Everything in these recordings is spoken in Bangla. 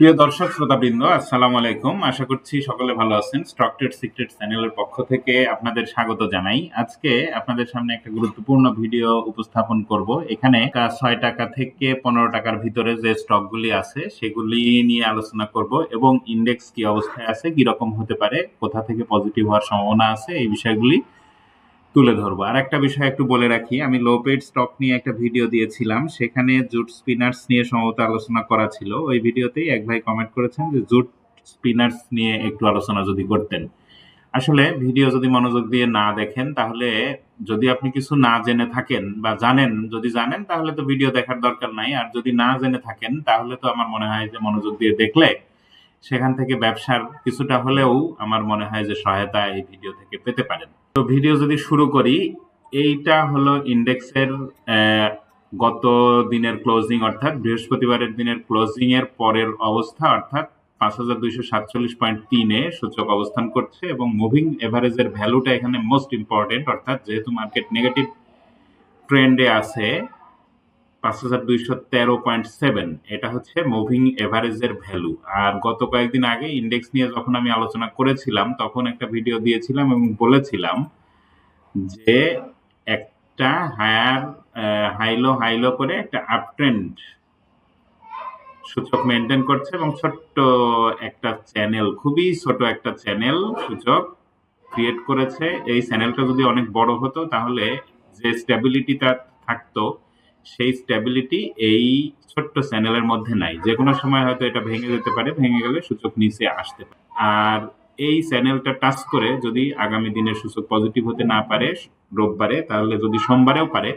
প্রিয় দর্শক, শ্রোতাবৃন্দ, আসসালামু আলাইকুম। আশা করছি সকলে ভালো আছেন। স্টক ট্রেড সিক্রেট চ্যানেলের পক্ষ থেকে আপনাদের স্বাগত জানাই। আজকে আপনাদের সামনে একটা গুরুত্বপূর্ণ ভিডিও উপস্থাপন করব। এখানে ছয় টাকা থেকে পনেরো টাকার ভিতরে যে স্টকগুলি আছে, সেগুলি নিয়ে আলোচনা করব এবং ইন্ডেক্স কি অবস্থায় আছে কি রকম হতে পারে, কোথা থেকে পজিটিভ হওয়ার সম্ভাবনা আছে, এই বিষয়গুলি তুলে ধরবো। আর একটা বিষয় একটু বলে রাখি, আমি লো পেড স্টক নিয়ে একটা ভিডিও দিয়েছিলাম, সেখানে জুট স্পিনার্স নিয়ে সম্ভবত আলোচনা করা ছিল। ওই ভিডিওতেই এক ভাই কমেন্ট করেছেন যে, জুট স্পিনার্স নিয়ে একটু আলোচনা যদি করতেন। আসলে ভিডিও যদি মনোযোগ দিয়ে না দেখেন, তাহলে যদি আপনি কিছু না জেনে থাকেন বা জানেন, যদি জানেন, তাহলে তো ভিডিও দেখার দরকার নাই। আর যদি না জেনে থাকেন, তাহলে তো আমার মনে হয় যে মনোযোগ দিয়ে দেখলে সেখান থেকে ব্যবসার কিছুটা হলেও আমার মনে হয় যে সহায়তা এই ভিডিও থেকে পেতে পারেন। তো ভিডিও যদি শুরু করি, এইটা হলো ইন্ডেক্সের গত দিনের ক্লোজিং অর্থাৎ বৃহস্পতিবারের দিনের ক্লোজিং এর পরের অবস্থা, অর্থাৎ পাঁচ হাজার দুইশো সাতচল্লিশ পয়েন্ট তিনে সূচক অবস্থান করছে এবং মুভিং এভারেজের ভ্যালুটা এখানে মোস্ট ইম্পর্টেন্ট অর্থাৎ যেহেতু মার্কেট নেগেটিভ ট্রেন্ডে আছে পাঁচ হাজার দুইশো তেরো পয়েন্ট সেভেন। এটা হচ্ছে মুভিং এভারেজের ভ্যালু আর গত কয়েকদিন আগে ইন্ডেক্স নিয়ে যখন আমি আলোচনা করেছিলাম, তখন একটা ভিডিও দিয়েছিলাম এবং বলেছিলাম যে একটা হায়ার হাইলো হাইলো করে একটা আপ ট্রেন্ড সূচক মেনটেন করছে এবং ছোট্ট একটা চ্যানেল খুবই ছোট একটা চ্যানেল সূচক ক্রিয়েট করেছে। এই চ্যানেলটা যদি অনেক বড় হতো, তাহলে যে স্ট্যাবিলিটিটা থাকতো সেই স্ট্যাবিলিটি এই ছোট্ট চ্যানেলের মধ্যে নাই। যে কোনো সময় হয়তো এটা ভেঙে যেতে পারে, ভেঙে গেলে সূচক নিচে আসতে পারে। আর এই চ্যানেলটা টাচ করে যদি আগামী দিনের সূচক পজিটিভ হতে না পারে, রোববারে, তাহলে যদি সোমবারেও পারে,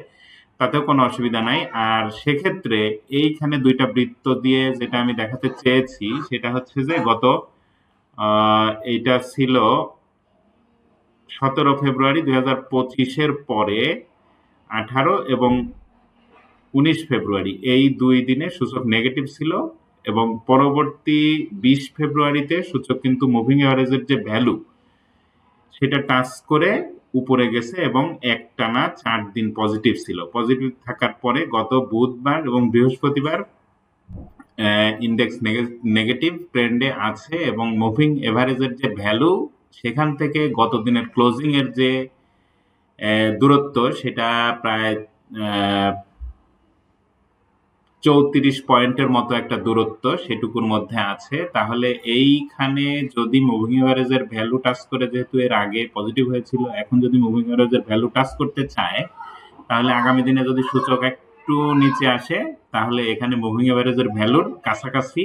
তাতেও কোনো অসুবিধা নাই। আর সেক্ষেত্রে এইখানে দুইটা বৃত্ত দিয়ে যেটা আমি দেখাতে চেয়েছি, সেটা হচ্ছে যে গত এইটা ছিল সতেরো ফেব্রুয়ারি দুই হাজার পঁচিশের পরে আঠারো এবং উনিশ ফেব্রুয়ারি। এই দুই দিনে সূচক নেগেটিভ ছিল এবং পরবর্তী বিশ ফেব্রুয়ারিতে সূচক কিন্তু মুভিং এভারেজের যে ভ্যালু সেটা টাচ করে উপরে গেছে এবং একটানা চার দিন পজিটিভ ছিল। পজিটিভ থাকার পরে গত বুধবার এবং বৃহস্পতিবার ইন্ডেক্স নেগেটিভ ট্রেন্ডে আছে এবং মুভিং এভারেজের যে ভ্যালু সেখান থেকে গত দিনের ক্লোজিং এর যে দূরত্ব, সেটা প্রায় চৌত্রিশ পয়েন্টের মতো একটা দূরত্ব সেটুকুর মধ্যে আছে। তাহলে এইখানে যদি মুভিং এভারেজের ভ্যালু টাচ করে, যেহেতু এর আগে পজিটিভ হয়েছিল, এখন যদি মুভিং এভারেজের ভ্যালু টাচ করতে চায়, তাহলে আগামী দিনে যদি সূচক একটু নিচে আসে, তাহলে এখানে মুভিং এভারেজের ভ্যালুর কাছাকাছি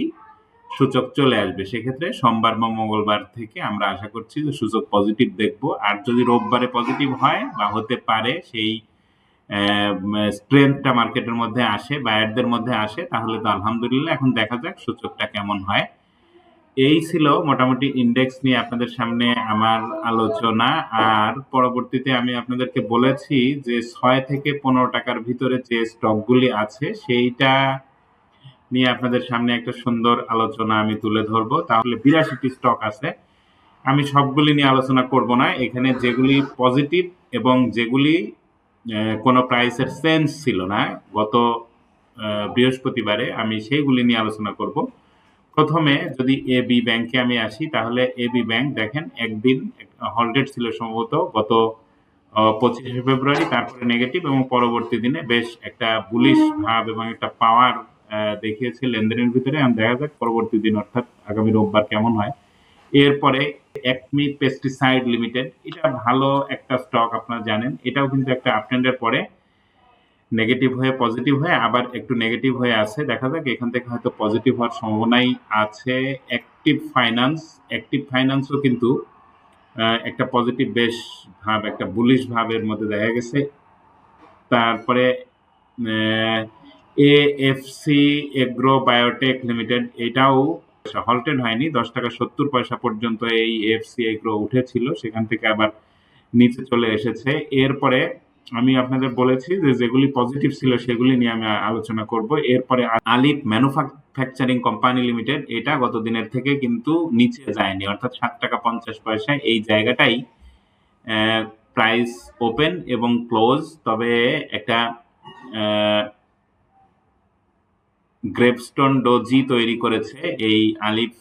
সূচক চলে আসবে। সেক্ষেত্রে সোমবার বা মঙ্গলবার থেকে আমরা আশা করছি যে সূচক পজিটিভ দেখব। আর যদি রোববারে পজিটিভ হয় বা হতে পারে, সেই স্ট্রেংথটা মার্কেটের মধ্যে আসে বায়ারদের মধ্যে আসে, তাহলে তো আলহামদুলিল্লাহ এখন দেখা যাক সূচকটা কেমন হয়। এই ছিল মোটামুটি ইন্ডেক্স নিয়ে আপনাদের সামনে আমার আলোচনা। আর পরবর্তীতে আমি আপনাদেরকে বলেছি যে ছয় থেকে পনেরো টাকার ভিতরে যে স্টকগুলি আছে, সেইটা নিয়ে আপনাদের সামনে একটা সুন্দর আলোচনা আমি তুলে ধরবো। তাহলে বিরাশিটি স্টক আছে। আমি সবগুলি নিয়ে আলোচনা করব না। এখানে যেগুলি পজিটিভ এবং যেগুলি কোনো প্রাইসের সেন্স ছিল না। গত বৃহস্পতিবারে আমি সেইগুলি নিয়ে আলোচনা করব। প্রথমে যদি এ বি ব্যাংকে আমি আসি, তাহলে এ বি ব্যাংক দেখেন একদিন হলডেড ছিল সম্ভবত গত পঁচিশে ফেব্রুয়ারি, তারপরে নেগেটিভ এবং পরবর্তী দিনে বেশ একটা বুলিশ ভাব এবং একটা পাওয়ার দেখিয়েছে লেনদেনের ভিতরে। দেখা যাক পরবর্তী দিন অর্থাৎ আগামী রোববার কেমন হয়। এরপরে একমি পেস্টিসাইড লিমিটেড এটা ভালো একটা স্টক আপনারা জানেন। এটাও কিন্তু একটা আপট্রেন্ডের পরে নেগেটিভ হয়ে পজিটিভ হয়ে আবার একটু নেগেটিভ হয়ে আছে। দেখা যাক, এখান থেকে হয়তো পজিটিভ হওয়ার সম্ভাবনাই আছে। অ্যাক্টিভ ফাইন্যান্স অ্যাক্টিভ ফাইন্যান্সও কিন্তু একটা পজিটিভ বেশ ভাব, একটা বুলিশ ভাবের মধ্যে দেখা গেছে। তারপরে এএফসি এগ্রো বায়োটেক লিমিটেড এটাও হলটেড হয়নি। দশ টাকা সত্তর পয়সা পর্যন্ত এই এফসি এগ্রো উঠেছিল। সেখান থেকে আবার নিচে চলে এসেছে। এরপরে আমি আপনাদের বলেছি যে যেগুলি পজিটিভ ছিল সেগুলি নিয়ে আমি আলোচনা করব। এরপরে আলিফ ম্যানুফ্যাকচারিং কোম্পানি লিমিটেড এটা গত দিনের থেকে কিন্তু নিচে যায়নি। অর্থাৎ সাত টাকা পঞ্চাশ পয়সা এই জায়গাটাই প্রাইস ওপেন এবং ক্লোজ তবে একটা গ্রেপস্টোন ডোজি তৈরি করেছে এই আলিফ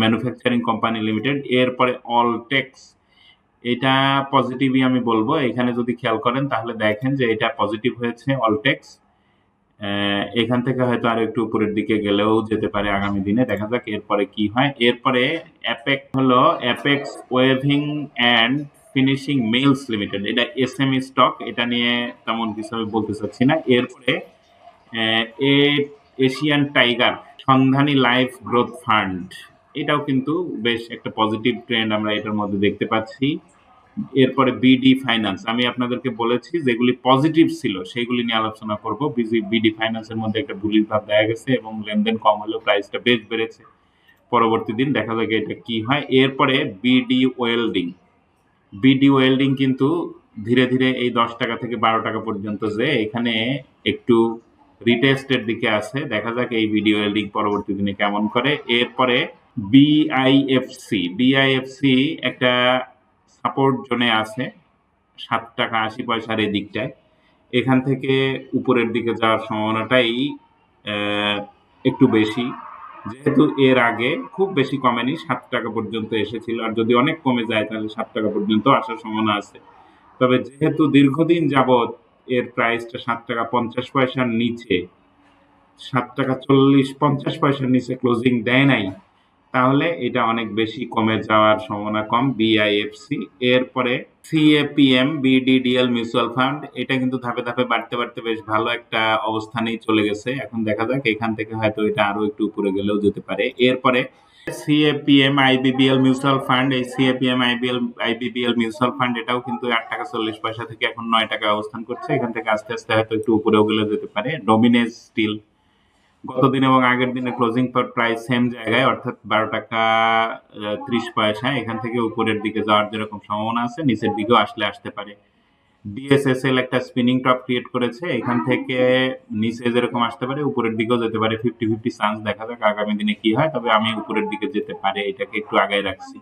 ম্যানুফ্যাকচারিং কোম্পানি লিমিটেড এরপরে অলটেক্স এটা পজিটিভই আমি বলব। এখানে যদি খেয়াল করেন, তাহলে দেখেন যে এটা পজিটিভ হয়েছে অলটেক্স এখান থেকে হয়তো আর একটু উপরের দিকে গেলেও যেতে পারে আগামী দিনে। দেখা যাক এরপরে কি হয়। এরপরে অ্যাপেক হলো Apex weaving and finishing mills limited এটা এসএমই স্টক এটা নিয়ে তেমন কিছু আমি বলতে চাচ্ছি না। এরপরে Asian tiger Sandhani life growth fund এটাও কিন্তু বেশ একটা পজিটিভ ট্রেন্ড আমরা এটার মধ্যে দেখতে পাচ্ছি। এরপরে বিডি ফাইন্যান্স আমি আপনাদেরকে বলেছি যেগুলি পজিটিভ ছিল সেগুলি নিয়ে আলোচনা করব। বিডি ফাইন্যান্সের মধ্যে একটা বুলিশ ভাব দেখা গেছে এবং লেনদেন কম হলেও প্রাইসটা বেশ বেড়েছে। পরবর্তী দিন দেখা যাবে এটা কি হয়। এরপরে বিডি ওয়েল্ডিং বিডি ওয়েল্ডিং কিন্তু ধীরে ধীরে এই দশ টাকা থেকে বারো টাকা পর্যন্ত যে এখানে একটু রিটেস্টের দিকে আছে। দেখা যাক এই বিডি ওয়েল্ডিং পরবর্তী দিনে কেমন করে। এরপরে বিআইএফসি বিআইএফসি একটা সাপোর্ট জোনে আছে, সাত টাকা আশি পয়সার এই দিকটায়। এখান থেকে উপরের দিকে যাওয়ার সম্ভাবনাটাই একটু বেশি। যেহেতু এর আগে খুব বেশি কমেনি, সাত টাকা পর্যন্ত এসেছিল। আর যদি অনেক কমে যায়, তাহলে সাত টাকা পর্যন্ত আসার সম্ভাবনা আছে। তবে যেহেতু দীর্ঘদিন যাবৎ এর প্রাইসটা সাত টাকা পঞ্চাশ পয়সার নিচে। সাত টাকা চল্লিশ পঞ্চাশ পয়সার নিচে ক্লোজিং দেয় নাই। তাহলে এটা অনেক বেশি কমে যাওয়ার সম্ভাবনা কম। বিআইএফসি এরপরে সিএপিএম বিডিডিএল মিউচুয়াল ফান্ড এটা কিন্তু ধাপে ধাপে বাড়তে বাড়তে বেশ ভালো একটা অবস্থানেই চলে গেছে। এখন দেখা যাক, এখান থেকে হয়তো এটা আরও একটু উপরে গেলেও যেতে পারে। এরপরে সিএপিএম আইবিবিএল মিউচুয়াল ফান্ড এই CAPM IBL IBBL mutual fund এটাও কিন্তু আট টাকা চল্লিশ পয়সা থেকে এখন নয় টাকা অবস্থান করছে। এখান থেকে আস্তে আস্তে হয়তো একটু উপরেও গেলেও যেতে পারে। ডোমিনেজ স্টিল গতদিন এবং আগের দিনে ক্লোজিং প্রাইস সেম জায়গায়, অর্থাৎ বারো টাকা ত্রিশ পয়সা। এখান থেকে উপরের দিকে যাওয়ার যেরকম সম্ভাবনা আছে, নিচের দিকেও আসলে আসতে পারে। ডিএসএসএল একটা স্পিনিং টপ ক্রিয়েট করেছে, এখান থেকে নিচে যেরকম আসতে পারে, উপরের দিকেও যেতে পারে। ফিফটি ফিফটি চান্স দেখা যাক আগামী দিনে কি হয়, তবে আমি উপরের দিকে যেতে পারে, এটাকে একটু আগায় রাখছি।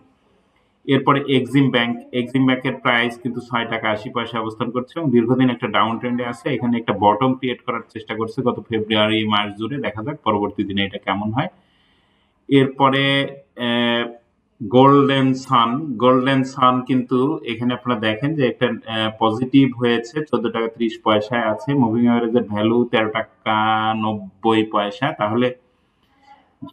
এরপরে এক্সিম ব্যাংক এক্সিম ব্যাংকের প্রাইস কিন্তু ছয় টাকা আশি পয়সা অবস্থান করছে এবং দীর্ঘদিন একটা ডাউন ট্রেন্ডে আছে। এখানে একটা বটম ক্রিয়েট করার চেষ্টা করছে, গত ফেব্রুয়ারি মার্চ জুড়ে। দেখা যাক পরবর্তী দিনে এটা কেমন হয়। এরপরে গোল্ডেন সান গোল্ডেন সান কিন্তু এখানে আপনারা দেখেন যে একটা পজিটিভ হয়েছে, চোদ্দ টাকা ত্রিশ পয়সায় আছে। মুভিং অ্যাভারেজের ভ্যালু তেরো টাকা নব্বই পয়সা। তাহলে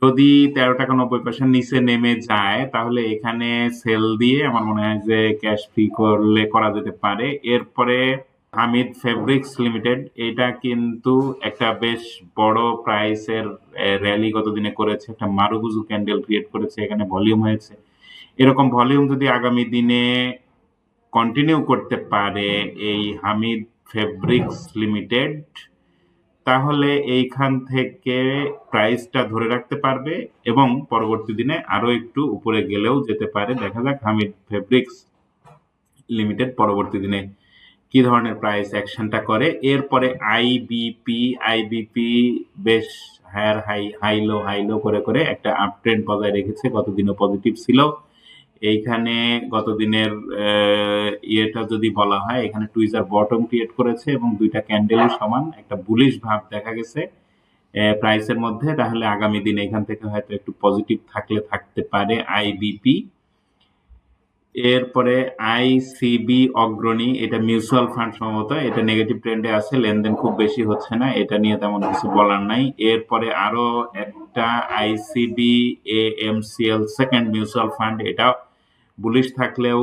যদি তেরো টাকা নব্বই পয়সা নিচে নেমে যায়, তাহলে এখানে সেল দিয়ে আমার মনে হয় যে ক্যাশ ফ্রি করলে করা যেতে পারে। এরপরে হামিদ ফেব্রিক্স লিমিটেড এটা কিন্তু একটা বেশ বড় প্রাইসের র্যালি গতদিনে করেছে। একটা মারুগুজু ক্যান্ডেল ক্রিয়েট করেছে, এখানে ভলিউম হয়েছে। এরকম ভলিউম যদি আগামী দিনে কন্টিনিউ করতে পারে এই হামিদ ফেব্রিক্স লিমিটেড তাহলে এইখান থেকে প্রাইসটা ধরে রাখতে পারবে এবং পরবর্তী দিনে আরও একটু উপরে গেলেও যেতে পারে। দেখা যাক হামিদ ফেব্রিক্স লিমিটেড পরবর্তী দিনে কি ধরনের প্রাইস অ্যাকশনটা করে? এরপরে আইবিপি আইবিপি বেশ higher high high low high low করে করে একটা আপ ট্রেন্ড বজায় রেখেছে। গতদিনও পজিটিভ ছিল। এইখানে গত দিনের ইয়েটা যদি বলা হয়, এখানে টুইজার বটম ক্রিয়েট করেছে এবং দুইটা ক্যান্ডেলের সমান। একটা বুলিশ ভাব দেখা গেছে প্রাইসের মধ্যে। তাহলে আগামী দিন এখান থেকে হয়তো একটু পজিটিভ থাকলে থাকতে পারে আইবিপি এরপরে আইসিবি অগ্রণী, এটা মিউচুয়াল ফান্ড সম্ভবত, এটা নেগেটিভ ট্রেন্ডে আছে, লেনদেন খুব বেশি হচ্ছে না, এটা নিয়ে তেমন কিছু বলার নাই। এরপরে আরও একটা ICB A MCL second mutual fund এটা বুলিশ থাকলেও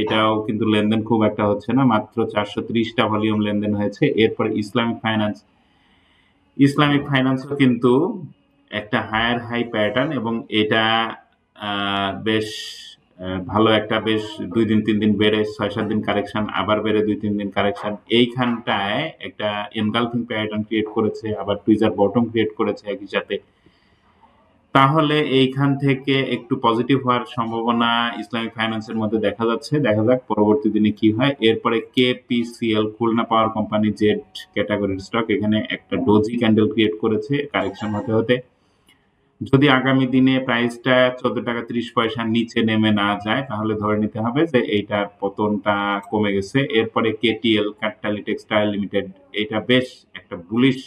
এটাও কিন্তু লেনদেন খুব একটা হচ্ছে না, মাত্র চারশো ত্রিশটা ভলিউম লেনদেন হয়েছে। এরপরে ইসলামিক ফাইন্যান্স ইসলামিক ফাইন্যান্সও কিন্তু একটা হায়ার হাই প্যাটার্ন এবং এটা বেশ ভালো একটা বেশ দুই দিন, তিন দিন বেড়ে, ছয়, সাত দিন কারেকশন আবার বেড়ে দুই, তিন দিন কারেকশন এইখানটায় একটা এনগালফিং প্যাটার্ন ক্রিয়েট করেছে, আবার টুইজার বটম ক্রিয়েট করেছে একই সাথে। তাহলে এইখান থেকে একটু পজিটিভ হওয়ার সম্ভাবনা ইসলামিক ফাইন্যান্সের মধ্যে দেখা যাচ্ছে। দেখা যাক পরবর্তী দিনে কি হয়। এরপরে K KPCL Khulna power company Z ক্যাটাগরির স্টক এখানে একটা ডোজি ক্যান্ডেল ক্রিয়েট করেছে কারেকশন হতে হতে। যদি আগামী দিনে প্রাইসটা চোদ্দ টাকা ত্রিশ পয়সার নিচে নেমে না যায়, তাহলে ধরে নিতে হবে যে এইটার পতনটা কমে গেছে। এরপরে কেটিএল কাট্টালি টেক্সটাইল লিমিটেড এটা বেশ একটা বুলিশ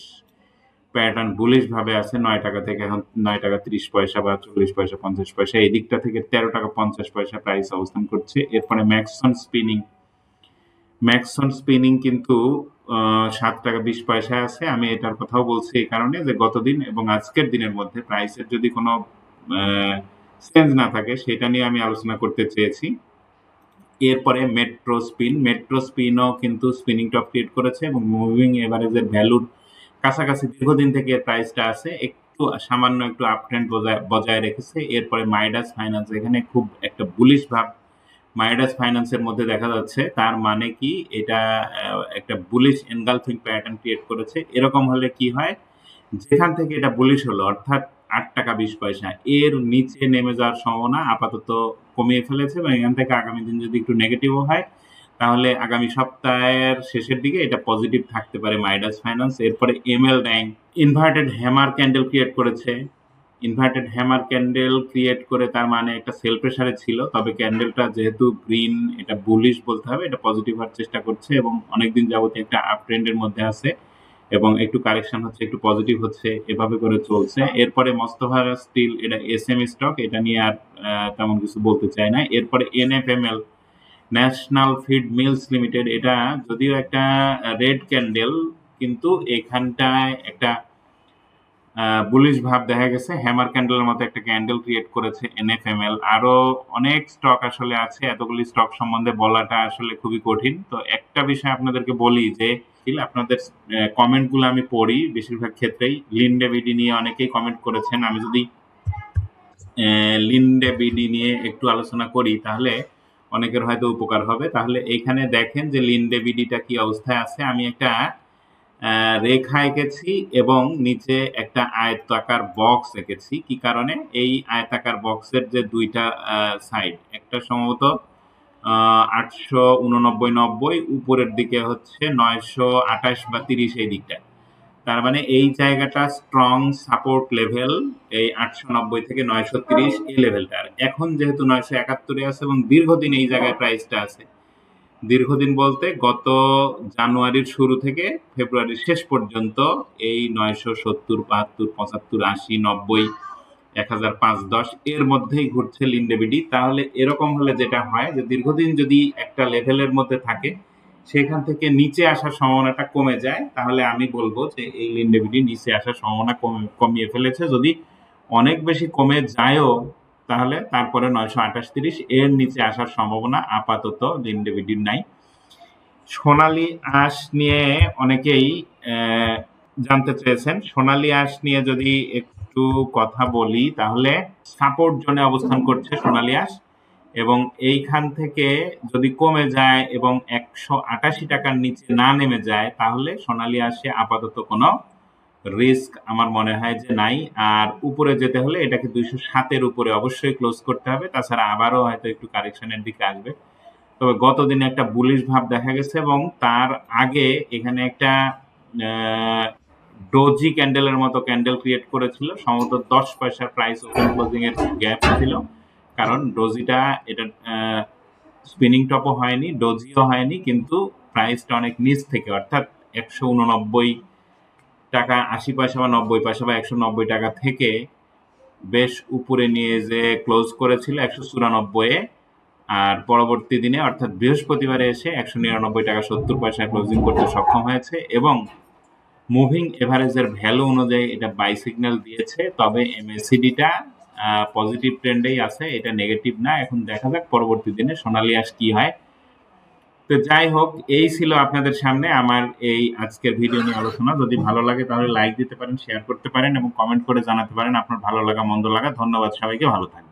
প্যাটার্ন বুলিশ ভাবে আছে। নয় টাকা থেকে এখন নয় টাকা ত্রিশ পয়সা বা চল্লিশ পয়সা, পঞ্চাশ পয়সা, এই দিকটা থেকে তেরো টাকা পঞ্চাশ পয়সা প্রাইস অবস্থান করছে। এরপরে ম্যাক্সন স্পিনিং ম্যাক্সন স্পিনিং কিন্তু সাত টাকা বিশ পয়সায় আছে। আমি এটার কথাও বলছি এই কারণে যে গতদিন এবং আজকের দিনের মধ্যে প্রাইসের যদি কোনো চেঞ্জ না থাকে, সেটা নিয়ে আমি আলোচনা করতে চেয়েছি। এরপরে মেট্রো স্পিন মেট্রো স্পিনও কিন্তু স্পিনিং টপ ক্রিয়েট করেছে এবং মুভিং এভারেজের ভ্যালুর কাছাকাছি দীর্ঘদিন থেকে প্রাইসটা আছে। একটু সামান্য একটু আপ ট্রেন্ড বজায় বজায় রেখেছে। এরপরে মাইডাস ফাইন্যান্স এখানে খুব একটা বুলিশ ভাব মাইডাস ফাইন্যান্সের মধ্যে দেখা যাচ্ছে, তার মানে কি? এটা একটা বুলিশ এনগালফিং প্যাটার্ন ক্রিয়েট করেছে। এরকম হলে কি হয়? যেখান থেকে এটা বুলিশ হলো, অর্থাৎ আট টাকা বিশ পয়সা, এর নিচে নেমে যাওয়ার সম্ভাবনা আপাতত কমিয়ে ফেলেছে এবং এখান থেকে আগামী দিন যদি একটু নেগেটিভও হয়, তাহলে আগামী সপ্তাহের শেষের দিকে এটা পজিটিভ থাকতে পারে মাইডাস ফাইন্যান্স। এরপরে ML bank inverted hammer candle create করেছে। ইনভার্টেড হ্যামার ক্যান্ডেল ক্রিয়েট করে তার মানে একটা সেল প্রেসারে ছিল। তবে ক্যান্ডেলটা যেহেতু গ্রিন এটা বুলিশ বলতে হবে, এটা পজিটিভ হওয়ার চেষ্টা করছে এবং অনেকদিন যাবত একটা আপ ট্রেন্ডের মধ্যে আছে এবং একটু কারেকশন হচ্ছে, একটু পজিটিভ হচ্ছে, এভাবে করে চলছে। এরপরে মস্তভারা স্টিল এটা এস এম স্টক এটা নিয়ে আর তেমন কিছু বলতে চাই না। এরপরে NFML national feed mills limited এটা যদিও একটা রেড ক্যান্ডেল কিন্তু এখানটায় একটা বুলিশ ভাব দেখা গেছে। হ্যামার ক্যান্ডেলের মতো একটা ক্যান্ডেল ক্রিয়েট করেছে এনএফএমএল আরও অনেক স্টক আসলে আছে, এতগুলি স্টক সম্বন্ধে বলাটা আসলে খুবই কঠিন। তো একটা বিষয় আপনাদেরকে বলি যে আপনাদের কমেন্টগুলো আমি পড়ি বেশিরভাগ ক্ষেত্রেই। লিন্ডে বিডি নিয়ে অনেকেই কমেন্ট করেছেন। আমি যদি লিন্ডে বিডি নিয়ে একটু আলোচনা করি, তাহলে অনেকের হয়তো উপকার হবে। তাহলে এখানে দেখেন যে লিন্ডে বিডিটা কি অবস্থায় আছে। আমি একটা রেখা এঁকেছি এবং নিচে একটা আয়তাকার বক্স এঁকেছি। কি কারণে? এই আয়তাকার বক্সের যে দুইটা সাইড একটা সম্ভবত আটশো উননব্বই নব্বই, উপরের দিকে হচ্ছে নয়শো আঠাশ বা তিরিশ এই দিকটা। তার মানে এই জায়গাটা স্ট্রং সাপোর্ট লেভেল এই আটশো নব্বই থেকে নয়শো তিরিশ এই লেভেলটা আর এখন যেহেতু নয়শো একাত্তরে আছে এবং দীর্ঘদিন এই জায়গায় প্রাইসটা আছে দীর্ঘদিন বলতে গত জানুয়ারির শুরু থেকে ফেব্রুয়ারির শেষ পর্যন্ত এই নয়শো সত্তর, বাহাত্তর, পঁচাত্তর, আশি, নব্বই, এক হাজার পাঁচ, দশ এর মধ্যেই ঘুরছে লিন্ডেবিডি তাহলে এরকম হলে যেটা হয় যে দীর্ঘদিন যদি একটা লেভেলের মধ্যে থাকে, সেখান থেকে নিচে আসার সম্ভাবনাটা কমে যায়। তাহলে আমি বলব যে এই লিন্ডেবিডি নিচে আসার সম্ভাবনা কমে কমিয়ে ফেলেছে। যদি অনেক বেশি কমে যায়ও তাহলে তারপরে নয়শো আঠাশ তিরিশ এর নিচে আসার সম্ভাবনা আপাতত লিন্ডেবিডির নাই। সোনালী আঁশ নিয়ে অনেকেই জানতে চেয়েছেন। সোনালি আঁশ নিয়ে যদি একটু কথা বলি, তাহলে সাপোর্ট জোনে অবস্থান করছে সোনালি আঁশ এবং এইখান থেকে যদি কমে যায় এবং একশো আটাশি টাকার নিচে না নেমে যায়, তাহলে সোনালি আঁশে আপাতত কোনো রিস্ক আমার মনে হয় যে নাই। আর উপরে যেতে হলে এটাকে দুইশো সাতের উপরে অবশ্যই ক্লোজ করতে হবে। তাছাড়া আবারও হয়তো একটু কারেকশনের দিকে আসবে। তবে গত দিনে একটা বুলিশ ভাব দেখা গেছে এবং তার আগে এখানে একটা ডোজি ক্যান্ডেলের মতো ক্যান্ডেল ক্রিয়েট করেছিল। সম্ভবত দশ পয়সার প্রাইস ওপেন ক্লোজিং এর গ্যাপ ছিল। কারণ ডোজিটা এটা স্পিনিং টপও হয়নি ডোজিও হয়নি। কিন্তু প্রাইসটা অনেক নিচ থেকে, অর্থাৎ একশো উননব্বই টাকা, আশি পয়সা বা নব্বই পয়সা বা একশো নব্বই টাকা থেকে বেশ উপরে নিয়ে যে ক্লোজ করেছিল একশো চুরানব্বইয়ে, আর পরবর্তী দিনে অর্থাৎ বৃহস্পতিবারে এসে একশো নিরানব্বই টাকা সত্তর পয়সায় ক্লোজিং করতে সক্ষম হয়েছে এবং মুভিং এভারেজের ভ্যালু অনুযায়ী এটা বাই সিগন্যাল দিয়েছে। তবে এমএসিডিটা পজিটিভ ট্রেন্ডেই আছে, এটা নেগেটিভ না। এখন দেখা যাক পরবর্তী দিনে সোনালী আস কি হয়। তো যাই হোক, এই ছিল আপনাদের সামনে আমার এই আজকের ভিডিও নিয়ে আলোচনা। যদি ভালো লাগে তাহলে লাইক দিতে পারেন শেয়ার করতে পারেন এবং কমেন্ট করে জানাতে পারেন আপনার ভালো লাগা, মন্দ লাগা। ধন্যবাদ সবাইকে, ভালো থাকবেন।